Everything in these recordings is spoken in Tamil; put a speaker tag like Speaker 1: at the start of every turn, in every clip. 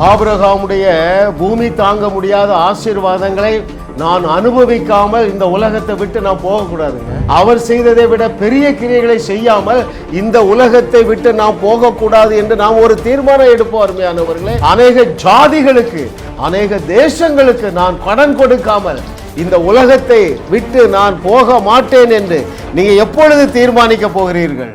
Speaker 1: ஆபிரகாமுடைய பூமி தாங்க முடியாத ஆசீர்வாதங்களை நான் அனுபவிக்காமல் இந்த உலகத்தை விட்டு நான் போகக்கூடாதுங்க. அவர் செய்ததை விட பெரிய கிரியைகளை செய்யாமல் இந்த உலகத்தை விட்டு நாம் போகக்கூடாது என்று நாம் ஒரு தீர்மானம் எடுப்போம் அருமையானவர்களே. அநேக ஜாதிகளுக்கு அநேக தேசங்களுக்கு நான் கடன் கொடுக்காமல் இந்த உலகத்தை விட்டு நான் போக மாட்டேன் என்று நீங்க எப்பொழுது தீர்மானிக்க போகிறீர்கள்?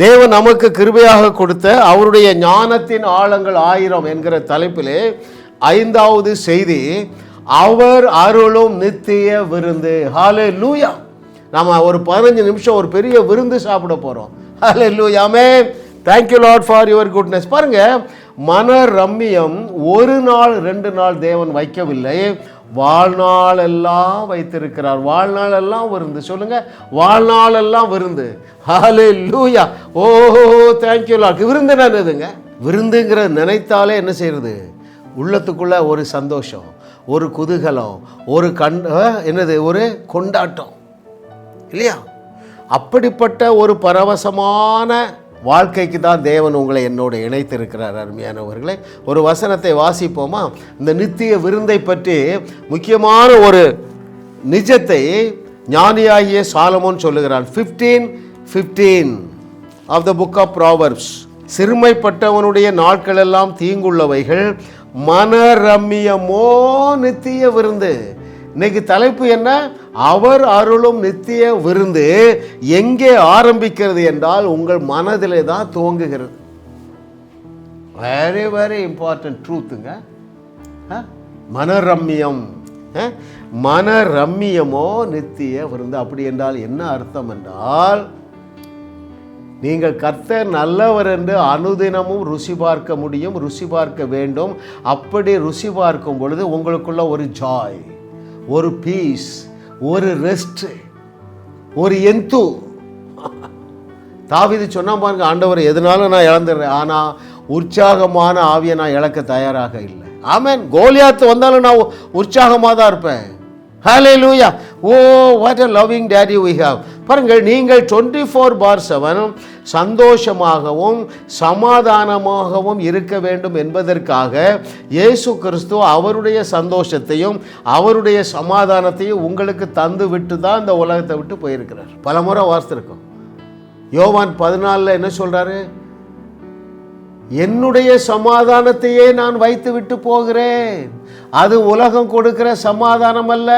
Speaker 1: தேவன் நமக்கு கிருபையாக கொடுத்த அவருடைய ஞானத்தின் ஆழங்கள் ஆயிரம் என்கிற தலைப்பிலே ஐந்தாவது செய்தி அவர் அருளும் நித்திய விருந்து. ஹாலே லூயா நம்ம ஒரு பதினஞ்சு நிமிஷம் ஒரு பெரிய விருந்து சாப்பிட போகிறோம் ஹாலே லூயாமே thank you lot for your goodness பாருங்கள் மன ரம்மியம் ஒரு நாள் ரெண்டு நாள் தேவன் வைக்கவில்லை. வாழ்நாள் எல்லாம் வைத்திருக்கிறார். வாழ்நாள் எல்லாம் விருந்து. சொல்லுங்க வாழ்நாள் எல்லாம் விருந்து. ஹாலே லூயா ஓ தேங்க்யூ லாட் விருந்து என்னதுங்க விருந்துங்கிற நினைத்தாலே என்ன செய்யறது உள்ளத்துக்குள்ள ஒரு சந்தோஷம் ஒரு குதூகலம் ஒரு கண் என்னது? ஒரு கொண்டாட்டம். இல்லையா? அப்படிப்பட்ட ஒரு பரவசமான வாழ்க்கைக்கு தான் தேவன் உங்களை என்னோடு இணைத்திருக்கிறார் அருமையானவர்களே. ஒரு வசனத்தை வாசிப்போமா? இந்த நித்திய விருந்தை பற்றி முக்கியமான ஒரு நிஜத்தை ஞானியாகிய சாலமோன் சொல்லுகிறான். Fifteen fifteen of the book of Proverbs சிறுமைப்பட்டவனுடைய நாட்கள் எல்லாம் தீங்குள்ளவைகள் மனரம்மியமோ நித்திய விருந்து. இன்னைக்கு தலைப்பு என்ன? அவர் அருளும் நித்திய விருந்து எங்கே ஆரம்பிக்கிறது என்றால் உங்கள் மனதிலே தான் துவங்குகிறது. வெரி வெரி இம்பார்ட்டன்ட் ட்ரூத்துங்க மனரம்யம் மன ரம்மியமோ நித்திய விருந்து? அப்படி என்றால் என்ன அர்த்தம் என்றால் நீங்கள் கர்த்தர் நல்லவர் என்று அனுதினமும் ருசி பார்க்க முடியும் ருசி பார்க்க வேண்டும். அப்படி ருசி பார்க்கும் பொழுது உங்களுக்குள்ள ஒரு ஜாய் ஒரு பீஸ் ஒரு ரெஸ்ட் ஒரு எந்து தாவிது சொன்னா பாருங்க ஆண்டவர் எதனாலும் நான் இழந்துடுறேன்? ஆனால் உற்சாகமான ஆவியை நான் இழக்க தயாராக இல்லை. ஆமேன். கோலியாத்து வந்தாலும் நான் உற்சாகமாக தான் இருப்பேன். Hallelujah oh what a loving daddy we have பாருங்கள் நீங்கள் டுவெண்ட்டி ஃபோர் பார் செவன் சந்தோஷமாகவும் சமாதானமாகவும் இருக்க வேண்டும் என்பதற்காக இயேசு கிறிஸ்து அவருடைய சந்தோஷத்தையும் அவருடைய சமாதானத்தையும் உங்களுக்கு தந்து விட்டு தான் இந்த உலகத்தை விட்டு போயிருக்கிறார். பல முறை வாசித்திருக்கோம். யோவான் பதினாலில் என்ன சொல்கிறாரு என்னுடைய சமாதானத்தையே நான் வைத்து விட்டு போகிறேன். அது உலகம் கொடுக்கிற சமாதானம் அல்ல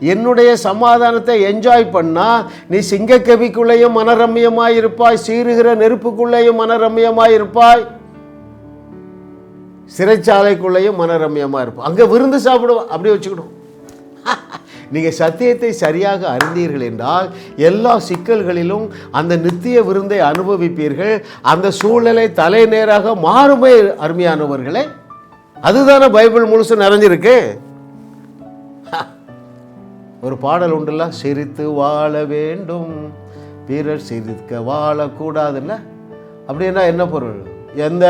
Speaker 1: என்னுடைய சமாதானத்தை என்ஜாய் பண்ணா நீ சிங்கக்கவிக்குள்ளேயும் மனரம்யமாய் இருப்பாய் சீறுகிற நெருப்புக்குள்ளேயும் மனரம்யமாய் இருப்பாய். சிறைச்சாலைக்குள்ளேயும் மனரம்யமாக இருப்பாய். அங்கே விருந்து சாப்பிடுவோம் அப்படி வச்சுக்கணும். நீங்கள் சத்தியத்தை சரியாக அறிந்தீர்கள் என்றால் எல்லா சிக்கல்களிலும் அந்த நித்திய விருந்தை அனுபவிப்பீர்கள். அந்த சூழ்நிலை தலை நேராக மாறுமே அருமையானவர்களே. அதுதானே பைபிள் முழுசு நிறைஞ்சிருக்கு. ஒரு பாடல் உண்டுல்ல? சிரித்து வாழ வேண்டும். பிறர் சிரிக்க வாழக்கூடாதுல்ல? அப்படின்னா என்ன பொருள்? எந்த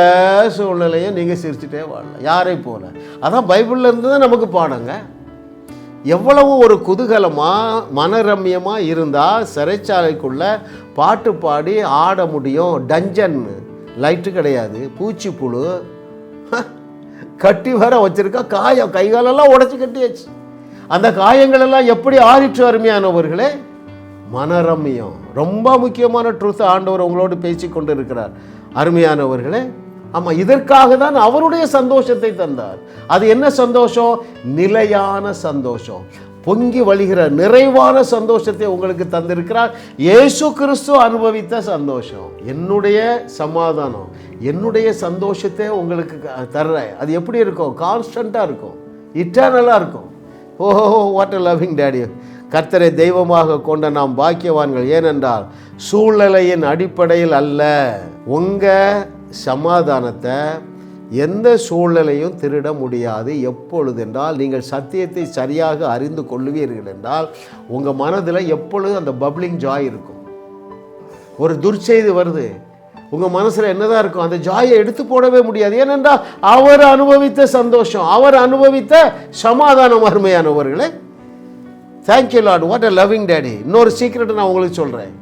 Speaker 1: சூழ்நிலையும் நீங்கள் சிரிச்சுட்டே வாழலாம். யாரை போல? அதான் பைபிளில் இருந்து தான் நமக்கு பாடங்க. எவ்வளவு ஒரு குதூகலமாக மனரம்யமாக இருந்தால் சிறைச்சாலைக்குள்ள பாட்டு பாடி ஆட முடியும். டஞ்சன் லைட்டு கிடையாது. பூச்சி புழு. கட்டி வர வச்சிருக்கா. காயம். கை காலெல்லாம் கட்டியாச்சு. அந்த காயங்களெல்லாம் எப்படி ஆறிற்று அருமையானவர்களே? மனரம்யம். ரொம்ப முக்கியமான ட்ரூத் ஆண்டவர் உங்களோடு பேசி கொண்டு இருக்கிறார் அருமையானவர்களே ஆமாம் இதற்காக தான் அவருடைய சந்தோஷத்தை தந்தார். அது என்ன சந்தோஷம்? நிலையான சந்தோஷம். பொங்கி வழிகிற நிறைவான சந்தோஷத்தை உங்களுக்கு தந்திருக்கிறார். இயேசு கிறிஸ்து அனுபவித்த சந்தோஷம். என்னுடைய சமாதானம் என்னுடைய சந்தோஷத்தை உங்களுக்கு தர்றேன். அது எப்படி இருக்கும்? கான்ஸ்டண்ட்டாக இருக்கும். இட்டர்னலாக இருக்கும். ஓஹோ வாட் அ லவ்விங் டேடி கர்த்தரை தெய்வமாக கொண்ட நாம் பாக்கியவான்கள். ஏனென்றால் சூழ்நிலையின் அடிப்படையில் அல்ல. உங்கள் சமாதானத்தை எந்த சூழ்நிலையும் திருட முடியாது. எப்பொழுது என்றால் நீங்கள் சத்தியத்தை சரியாக அறிந்து கொள்ளுவீர்கள் என்றால் உங்கள் மனதில் எப்பொழுதும் அந்த பப்ளிங் ஜாய் இருக்கும். ஒரு துர்ச்செய்தி வருது. உங்கள் மனசில் என்னதான் இருக்கும்? அந்த ஜாயை எடுத்து போடவே முடியாது. ஏனென்றால் அவர் அனுபவித்த சந்தோஷம் அவர் அனுபவித்த சமாதானம் அருமையானவர்களே. Thank you lot what a loving daddy இன்னொரு சீக்கிரட்டை நான் உங்களுக்கு சொல்கிறேன்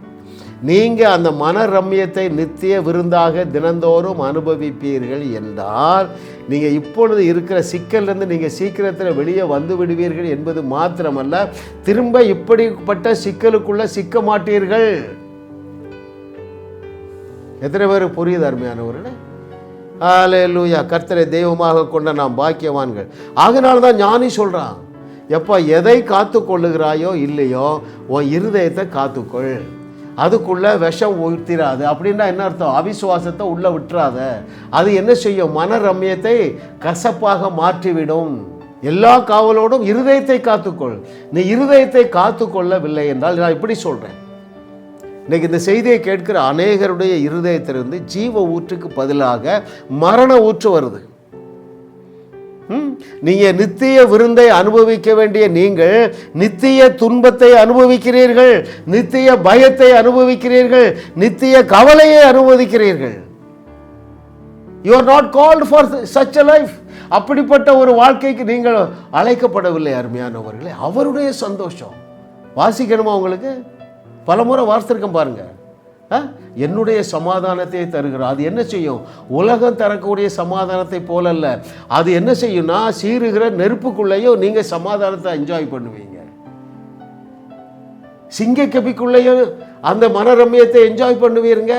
Speaker 1: நீங்கள் அந்த மன ரம்யத்தை நித்திய விருந்தாக தினந்தோறும் அனுபவிப்பீர்கள் என்றால் நீங்கள் இப்பொழுது இருக்கிற சிக்கல்லேருந்து நீங்கள் சீக்கிரத்தில் வெளியே வந்து விடுவீர்கள் என்பது மாத்திரமல்ல திரும்ப இப்படிப்பட்ட சிக்கலுக்குள்ளே சிக்க மாட்டீர்கள். எத்தனை பேர் புரியுது அருமையானவர்களே? லூயா கர்த்தரை தெய்வமாக கொண்ட நாம் பாக்கியவான்கள். அதனால தான் ஞானி சொல்கிறான் எப்போ எதை காத்து கொள்ளுகிறாயோ இல்லையோ உன் இருதயத்தை காத்துக்கொள். அதுக்குள்ளே விஷம் ஊற்றிடாது அப்படின்னா என்ன அர்த்தம்? அவிசுவாசத்தை உள்ளே விட்டுறாத. அது என்ன செய்யும்? மன ரம்யத்தை கசப்பாக மாற்றிவிடும். எல்லா காவலோடும் இருதயத்தை காத்துக்கொள். நீ இருதயத்தை காத்துக்கொள்ளவில்லை என்றால் நான் இப்படி சொல்கிறேன் இன்றைக்கி இந்த செய்தியை கேட்கிற அநேகருடைய இருதயத்திலிருந்து ஜீவ ஊற்றுக்கு பதிலாக மரண ஊற்று வருது. ம்? நீங்க நித்திய விருந்தை அனுபவிக்க வேண்டிய நீங்கள் நித்திய துன்பத்தை அனுபவிக்கிறீர்கள் நித்திய பயத்தை அனுபவிக்கிறீர்கள் நித்திய கவலையை அனுபவிக்கிறீர்கள். You are not called for such a life அப்படிப்பட்ட ஒரு வாழ்க்கைக்கு நீங்கள் அழைக்கப்படவில்லை அருமையானவர்களே. அவருடைய சந்தோஷம். வாசிக்கணுமா உங்களுக்கு? பலமுறை வாசித்திருக்கேன் பாருங்கள் என்னுடைய சமாதானத்தை தருகிறார். அது என்ன செய்யும்? உலகம் தரக்கூடிய சமாதானத்தை போலல்ல. அது என்ன செய்யும்னா சீருகிற நெருப்புக்குள்ளேயும் நீங்கள் சமாதானத்தை என்ஜாய் பண்ணுவீங்க. சிங்கக்கபிக்குள்ளேயும் அந்த மனரம்யத்தை என்ஜாய் பண்ணுவீருங்க.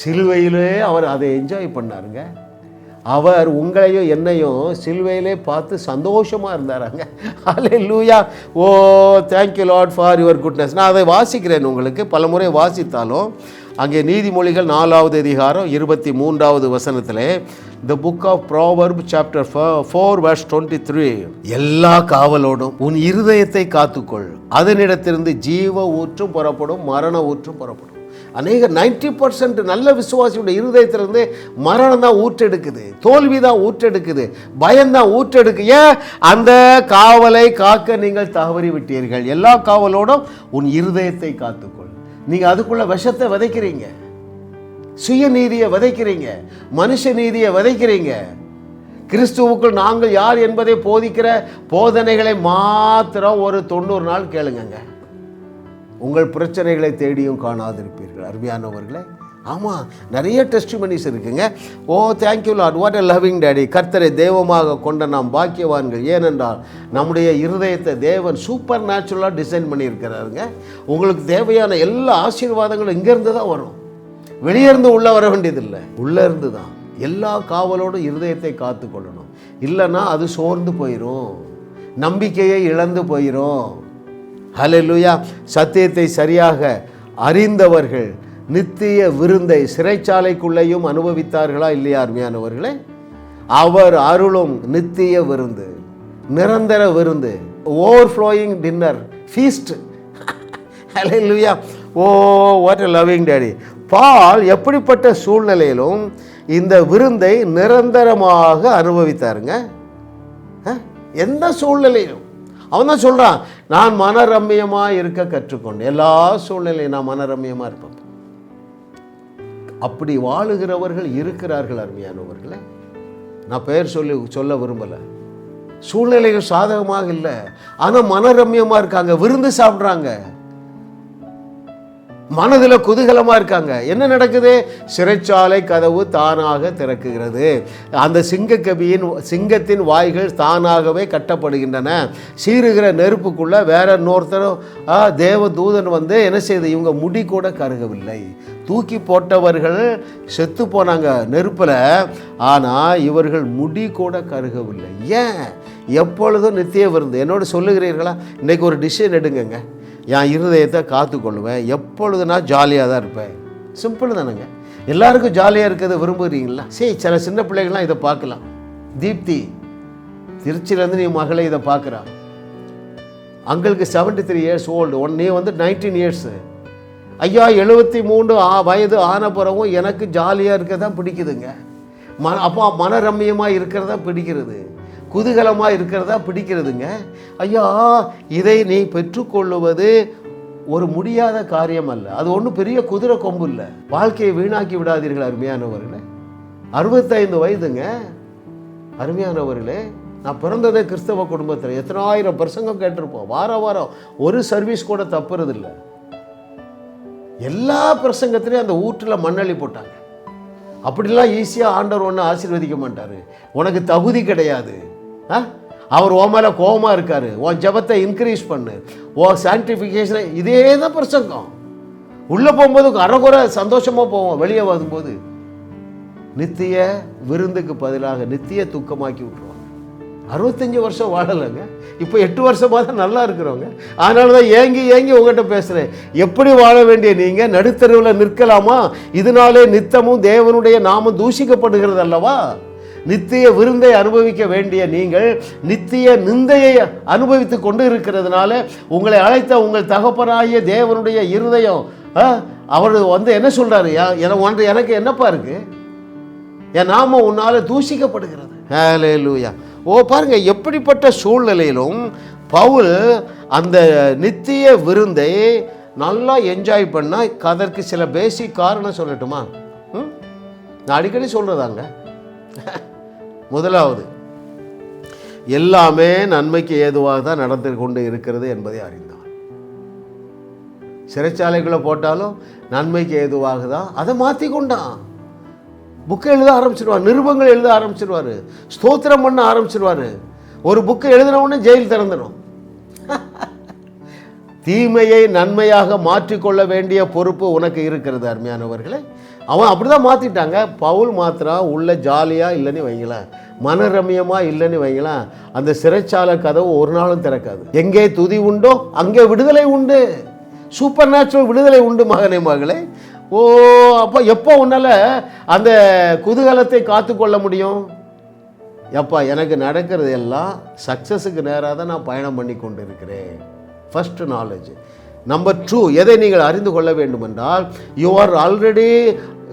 Speaker 1: சிலுவையிலே அவர் அதை என்ஜாய் பண்ணாருங்க. அவர் உங்களையும் என்னையும் சிலுவையிலே பார்த்து சந்தோஷமாக இருந்தாராங்க. Alleluia oh thank you lot for your goodness நான் அதை வாசிக்கிறேன் உங்களுக்கு. பலமுறை வாசித்தாலும் அங்கே நீதிமொழிகள் நாலாவது அதிகாரம் இருபத்தி மூன்றாவது வசனத்தில் the book of proverb chapter four verse twenty three எல்லா காவலோடும் உன் இருதயத்தை காத்துக்கொள். அதனிடத்திலிருந்து ஜீவ ஊற்றும் புறப்படும் மரண ஊற்றும் புறப்படும். அநேக நைன்டி பர்சன்ட் நல்ல விசுவாசியோட இருதயத்திலிருந்து மரணம் தான் ஊற்றெடுக்குது தோல்வி தான் ஊற்றெடுக்குது பயம்தான் ஊற்றெடுக்கு. ஏன்? அந்த காவலை காக்க நீங்கள் தவறி விட்டீர்கள் எல்லா காவலோடும் உன் இருதயத்தை காத்துக்கொள். நீங்கள் அதுக்குள்ள விஷத்தை விதைக்கிறீங்க. சுயநீதியை விதைக்கிறீங்க. மனுஷ நீதியை விதைக்கிறீங்க. கிறிஸ்துவுக்குள் நாங்கள் யார் என்பதை போதிக்கிற போதனைகளை மாத்திரம் ஒரு தொண்ணூறு நாள் கேளுங்கங்க. உங்கள் பிரச்சனைகளை தேடியும் காணாதிருப்பீர்கள். அருமையானவர்களே ஆமாம் நிறைய டெஸ்டிமனிஸ் இருக்குங்க. ஓ thank you lot what a loving daddy கர்த்தரை தெய்வமாக கொண்ட நாம் பாக்கியவான்கள். ஏனென்றால் நம்முடைய இருதயத்தை தேவன் சூப்பர் நேச்சுரலாக டிசைன் பண்ணியிருக்கிறாருங்க. உங்களுக்கு தேவையான எல்லா ஆசீர்வாதங்களும் இங்கேருந்து தான் வரும். வெளியேருந்து உள்ளே வர வேண்டியதில்லை. உள்ளே இருந்து தான். எல்லா காவலோடும் இருதயத்தை காத்து கொள்ளணும் இல்லைன்னா அது சோர்ந்து போயிடும் நம்பிக்கையை இழந்து போயிடும் ஹலலுயா சத்தியத்தை சரியாக அறிந்தவர்கள் நித்திய விருந்தை சிறைச்சாலைக்குள்ளேயும் அனுபவித்தார்களா இல்லையா அருமையானவர்களே? அவர் அருளும் நித்திய விருந்து நிரந்தர விருந்து overflowing dinner feast hallelujah oh what loving daddy பால் எப்படிப்பட்ட சூழ்நிலையிலும் இந்த விருந்தை நிரந்தரமாக அனுபவித்தாருங்க? எந்த சூழ்நிலையிலும். அவன் தான் சொல்கிறான் நான் மனரம்யமாக இருக்க கற்றுக்கொண்டேன். எல்லா சூழ்நிலையும் நான் மனரம்யமாக இருப்பேன். அப்படி வாழுகிறவர்கள் இருக்கிறார்கள் அருமையானவர்களே. நான் பெயர் சொல்லி சொல்ல விரும்பலை. சூழ்நிலைகள் சாதகமாக இல்லை. ஆனால் மனரம்யமாக இருக்காங்க விருந்து சாப்பிட்றாங்க. மனதில் குதூகலமாக இருக்காங்க. என்ன நடக்குது? சிறைச்சாலை கதவு தானாக திறக்குகிறது. அந்த சிங்கக்கவியின் சிங்கத்தின் வாய்கள் தானாகவே கட்டப்படுகின்றன. சீருகிற நெருப்புக்குள்ளே வேற இன்னொருத்தரும் தேவ தூதன் வந்து என்ன செய்யுது இவங்க முடி கூட கருகவில்லை. தூக்கி போட்டவர்கள் செத்து போனாங்க நெருப்பில். ஆனால் இவர்கள் முடி கூட கருகவில்லை. ஏன்? எப்பொழுதும் நித்திய விருந்து. என்னோட சொல்லுகிறீர்களா? இன்னைக்கு ஒரு டிசிஷன் எடுங்கங்க. என் இருதயத்தை காத்துக்கொள்வேன் எப்பொழுது நான் ஜாலியாக தான் இருப்பேன். சிம்பிள் தானேங்க. எல்லாருக்கும் ஜாலியாக இருக்கிறத விரும்புகிறீங்களா சரி சில சின்ன பிள்ளைகள்லாம் இதை பார்க்கலாம். தீப்தி திருச்சியிலேருந்து நீ மகளை இதை பார்க்குறான் அங்களுக்கு 73 த்ரீ இயர்ஸ் ஓல்டு ஒன் நீ வந்து நைன்டீன் இயர்ஸு ஐயா எழுபத்தி மூணு ஆ வயது ஆன பிறகும் எனக்கு ஜாலியாக இருக்க தான் பிடிக்குதுங்க. மன அப்போ மனரம்யமாக இருக்கிறதா பிடிக்கிறது. குதூகலமாக இருக்கிறதா பிடிக்கிறதுங்க. ஐயா இதை நீ பெற்றுக்கொள்ளுவது ஒரு முடியாத காரியம் அல்ல அது ஒன்றும் பெரிய குதிரை கொம்பு இல்லை. வாழ்க்கையை வீணாக்கி விடாதீர்கள் அருமையானவர்களே. அறுபத்தைந்து வயதுங்க. அருமையானவர்களே நான் பிறந்ததே கிறிஸ்தவ குடும்பத்தில். எத்தனாயிரம் பிரசங்கம் கேட்டிருப்போம். வாரம் வாரம் ஒரு சர்வீஸ் கூட தப்புறதில்ல. எல்லா பிரசங்கத்திலையும் அந்த ஊற்றில் மண்ணள்ளி போட்டாங்க. அப்படிலாம் ஈஸியாக ஆண்டவர் ஒன்று ஆசீர்வதிக்க மாட்டார். உனக்கு தகுதி கிடையாது. ஆ? அவர் உன் மேலே கோபமாக இருக்கார். உன் ஜெபத்தை இன்க்ரீஸ் பண்ணு. உன் சான்டிஃபிகேஷனை இதே தான் பிரசங்கம். உள்ளே போகும்போது அறகுறை சந்தோஷமாக போவோம். வெளியே வரும்போது நித்திய விருந்துக்கு பதிலாக நித்திய துக்கமாக்கி விட்ருவாங்க அறுபத்தஞ்சு வருஷம் வாழலைங்க. இப்போ எட்டு வருஷமாக தான் நல்லா இருக்கிறவங்க. அதனால தான் ஏங்கி ஏங்கி உங்கள்கிட்ட பேசுகிறேன் எப்படி வாழ வேண்டிய நீங்கள் நடுத்தருவில் நிற்கலாமா? இதனாலே நித்தமும் தேவனுடைய நாமும் தூஷிக்கப்படுகிறது அல்லவா நித்திய விருந்தை அனுபவிக்க வேண்டிய நீங்கள் நித்திய நிந்தையை அனுபவித்து கொண்டு இருக்கிறதுனால உங்களை அழைத்த உங்கள் தகப்பனாகிய தேவனுடைய இருதயம் ஆ, அவர் வந்து என்ன சொல்றாரு? "யா- என ஒன்று எனக்கு என்னப்பா இருக்கு? என் நாம உன்னால தூஷிக்கப்படுகிறது. லூயா ஓ பாருங்க எப்படிப்பட்ட சூழ்நிலையிலும் பவுல் அந்த நித்திய விருந்தை நல்லா என்ஜாய் பண்ணால் அதற்கு சில பேசிக் காரணம் சொல்லட்டுமா? ம்? நான் அடிக்கடி சொல்கிறதாங்க முதலாவது எல்லாமே நன்மைக்கு ஏதுவாக தான் நடந்து கொண்டு இருக்கிறது என்பதை அறிந்தான் சிறைச்சாலைக்குள்ளே போட்டாலும் நன்மைக்கு ஏதுவாக தான் அதை மாற்றி கொண்டான். புக்கை எழுத ஆரம்பிச்சிருவார் நிருபங்கள் எழுத ஆரம்பிச்சிருவார் ஸ்தோத்திரம் பண்ண ஆரம்பிச்சிருவார். ஒரு புக்கை எழுதினவுடனே ஜெயில் திறந்துடும் தீமையை நன்மையாக மாற்றிக்கொள்ள வேண்டிய பொறுப்பு உனக்கு இருக்கிறது அருமையானவர்களே. அவன் அப்படிதான் மாற்றிட்டாங்க பவுல் மாத்திரா உள்ள ஜாலியாக இல்லைன்னு வைங்களேன். மனரம்யமாக இல்லைன்னு வைங்களேன். அந்த சிறைச்சாலை கதவு ஒரு நாளும் திறக்காது. எங்கே துதி உண்டோ அங்கே விடுதலை உண்டு. சூப்பர் நேச்சுரல் விடுதலை உண்டு மகனே மகளே. ஓ அப்போ எப்போ உன்னால் அந்த குதூகலத்தை காத்துக்கொள்ள முடியும்? எப்பா எனக்கு நடக்கிறது எல்லாம் சக்ஸஸுக்கு நேராக தான் நான் பயணம் பண்ணி கொண்டு இருக்கிறேன் ஃபஸ்ட்டு நாலேஜ் நம்பர் டூ எதை நீங்கள் அறிந்து கொள்ள வேண்டுமென்றால் you are already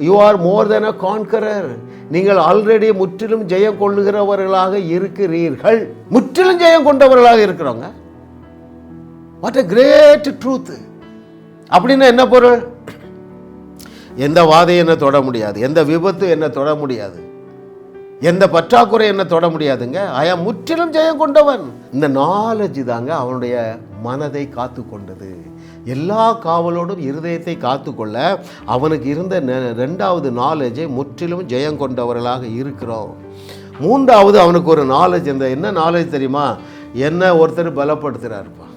Speaker 1: you are more than a conqueror நீங்கள் ஆல்ரெடி முற்றிலும் ஜெயம் கொள்ளுகிறவர்களாக இருக்கிறீர்கள். முற்றிலும் ஜெயம் கொண்டவர்களாக இருக்கிறவங்க. வாட் அ கிரேட் ட்ரூத் அப்படின்னா என்ன பொருள்? எந்த வாதை என்ன தொட முடியாது. எந்த விபத்து என்ன தொட முடியாது. எந்த பற்றாக்குறை என்ன தொட முடியாதுங்க? ஆயா முற்றிலும் ஜெயம் கொண்டவன். இந்த நாலேஜ் தாங்க அவனுடைய மனதை காத்து கொண்டது. எல்லா காவலோடும் இருதயத்தை காத்துக்கொள்ள அவனுக்கு இருந்த ரெண்டாவது நாலேஜை முற்றிலும் ஜெயம் கொண்டவர்களாக இருக்கிறோம். மூன்றாவது அவனுக்கு ஒரு நாலேஜ் இந்த என்ன நாலேஜ் தெரியுமா? என்ன ஒருத்தர் பலப்படுத்துகிறாருப்பா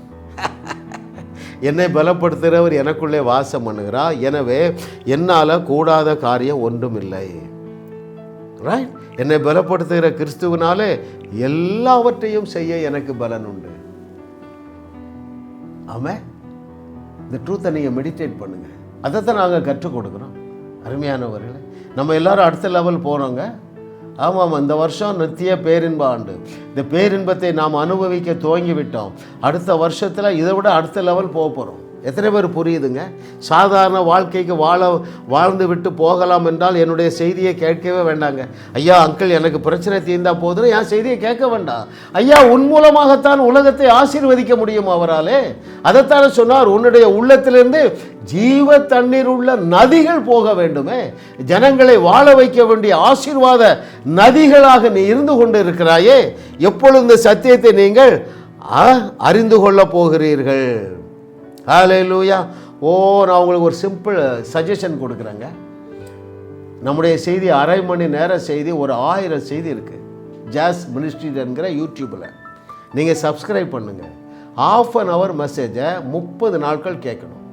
Speaker 1: என்னை பலப்படுத்துகிறவர் எனக்குள்ளே வாசம் பண்ணுகிறார். எனவே என்னால் கூடாத காரியம் ஒன்றும் இல்லை ரைட் என்னை பலப்படுத்துகிற கிறிஸ்துவனாலே எல்லாவற்றையும் செய்ய எனக்கு பலன் உண்டு ஆமாம் இந்த ட்ரூத்தை நீங்கள் மெடிடேட் அதை தான் நாங்கள் கற்றுக் கொடுக்குறோம். அருமையானவர்களே நம்ம எல்லாரும் அடுத்த லெவல் போகிறோங்க ஆமாம் இந்த வருஷம் நித்திய பேரின்ப ஆண்டு. இந்த பேரின்பத்தை நாம் அனுபவிக்க துவங்கி விட்டோம் அடுத்த வருஷத்தில் இதை விட அடுத்த லெவல் போக போகிறோம் எத்தனை பேர் புரியுதுங்க? சாதாரண வாழ்க்கைக்கு வாழ வாழ்ந்து விட்டு போகலாம் என்றால் என்னுடைய செய்தியை கேட்கவே வேண்டாங்க. ஐயா அங்கிள் எனக்கு பிரச்சனை தீர்ந்தா போதுன்னு என் செய்தியை கேட்க வேண்டாம். ஐயா உன் மூலமாகத்தான் உலகத்தை ஆசீர்வதிக்க முடியும் அவராலே. அதைத்தானே சொன்னார் உன்னுடைய உள்ளத்திலிருந்து ஜீவ தண்ணீர் உள்ள நதிகள் போக வேண்டுமே. ஜனங்களை வாழ வைக்க வேண்டிய ஆசீர்வாத நதிகளாக நீ இருந்து கொண்டு இருக்கிறாயே எப்பொழுது இந்த சத்தியத்தை நீங்கள் ஆ, அறிந்து கொள்ளப் போகிறீர்கள்? ஹalleluya ஓ நான் உங்களுக்கு ஒரு சிம்பிள் சஜஷன் uh, கொடுக்குறேங்க. நம்முடைய செய்தி அரை மணி நேர செய்தி ஒரு ஆயிரம் செய்தி இருக்குது ஜாஸ் மினிஸ்ட்ரி என்கிற யூடியூப்பில் நீங்கள் சப்ஸ்கிரைப் பண்ணுங்கள் ஆஃப் அன் ஹவர் மெசேஜை முப்பது நாட்கள் கேட்கணும்.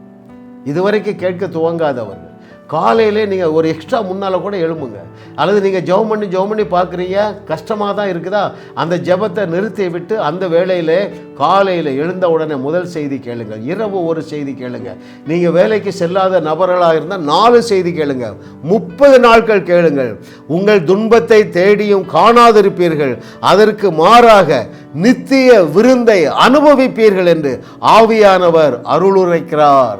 Speaker 1: இதுவரைக்கும் கேட்க துவங்காதவர்கள். காலையிலே நீங்கள் ஒரு எக்ஸ்ட்ரா முன்னால் கூட எழும்புங்க. அல்லது நீங்கள் ஜெபம் பண்ணி ஜெபம் பண்ணி பார்க்குறீங்க கஷ்டமாக தான் இருக்குதா? அந்த ஜெபத்தை நிறுத்தி விட்டு அந்த வேளையிலே காலையில் எழுந்த உடனே முதல் செய்தி கேளுங்க. இரவு ஒரு செய்தி கேளுங்க. நீங்கள் வேலைக்கு செல்லாத நபர்களாக இருந்தால் நாலு செய்தி கேளுங்க. முப்பது நாட்கள் கேளுங்கள். உங்கள் துன்பத்தை தேடியும் காணாதிருப்பீர்கள். அதற்கு மாறாக நித்திய விருந்தை அனுபவிப்பீர்கள் என்று ஆவியானவர் அருளுரைக்கிறார்.